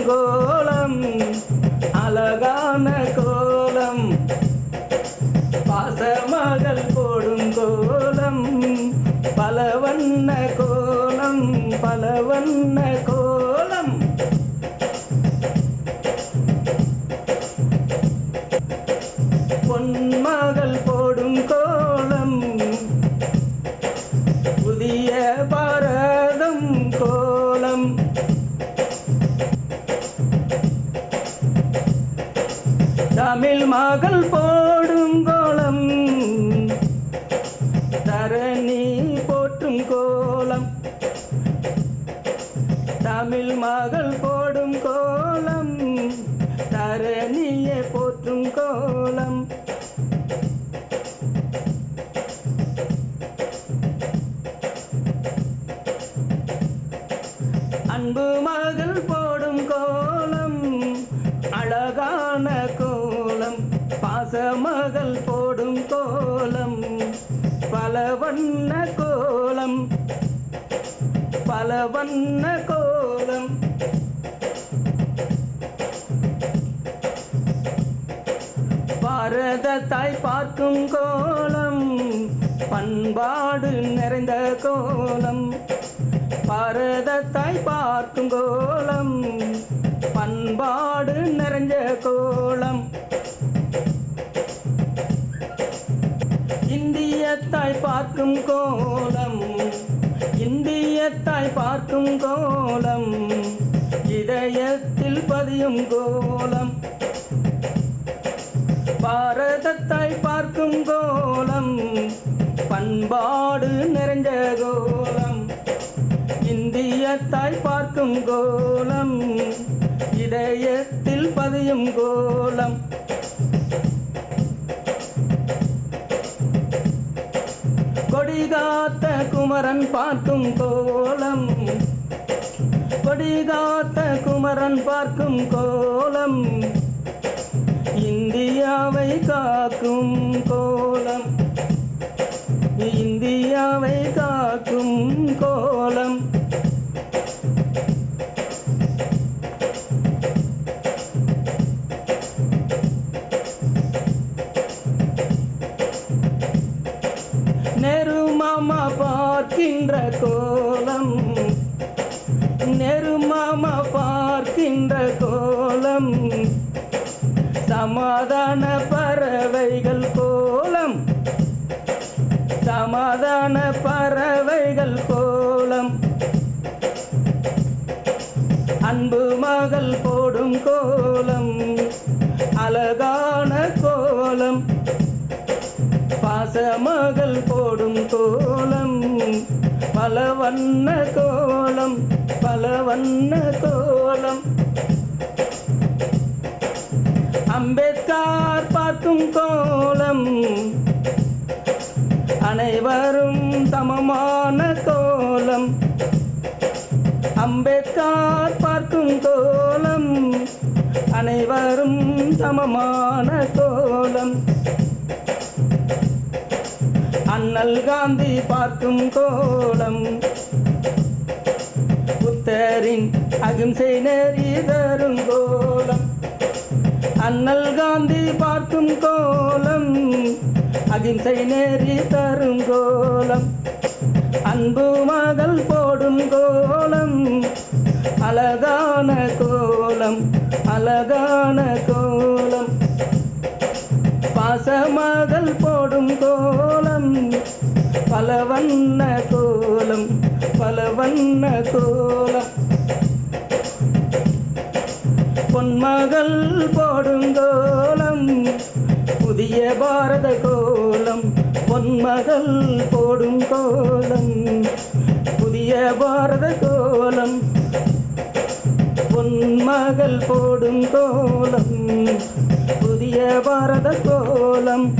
போடும் தமிழ் மகள் போடும் கோலம். தரணி போற்றும் கோலம். தமிழ் மகள் போடும் கோலம். தரணியை போற்றும் கோலம். அன்பு மகள் போடும் கோலம். அழகான கோ வண்ண கோலம் பல வண்ண கோலம். பாரத தாய் பார்க்கும் கோலம் பண்பாடு நிறைந்த கோலம். பாரத தாய் பார்க்கும் கோலம் பண்பாடு நிறைஞ்ச கோலம். தாய் பார்க்கும் கோலம். இந்திய தாய் பார்க்கும் கோலம். இதயத்தில் பதியும் கோலம். பாரதத்தாய் பார்க்கும் கோலம். பண்பாடு நிறைஞ்ச கோலம். இந்திய தாய் பார்க்கும் கோலம். இதயத்தில் பதியும் கோலம். கொடிகாத்த குமரன் பார்க்கும் கோலம். கொடிகாத்த குமரன் பார்க்கும் கோலம். இந்தியாவை காக்கும் கோலம். இந்தியாவை காக்கும் கோலம் நெருமாமா பார்க்கின்ற கோலம். நெருமாமா பார்க்கின்ற கோலம். சமாதான பறவைகள் கோலம். சமாதான பறவைகள் கோலம். அன்பு மகள் போ மகள் போடும் கோலம் பல வண்ண கோலம் பல வண்ண கோலம். அம்பேத்கார் பார்க்கும் கோலம் அனைவரும் சமமான கோலம். அம்பேத்கார் பார்க்கும் கோலம் அனைவரும் சமமான கோலம். அண்ணல் காந்தி பார்க்கும் கோலம். புத்தரின் அகிம்சை நெறி தரும் கோலம். அண்ணல் காந்தி பார்க்கும் கோலம் அகிம்சை நெறி தரும் கோலம். அன்பு மகள் போடும் கோலம் அழகான கோலம் அழகான கோலம். பாசமகள் போடும் கோலம் பல வண்ண கோலம் பல வண்ண கோலம். பொன்மகள் போடுங்கோலம் புதிய பாரத கோலம். பொன்மகள் போடும் கோலம் புதிய பாரத கோலம். பொன்மகள் போடும் கோலம் புதிய பாரத கோலம்.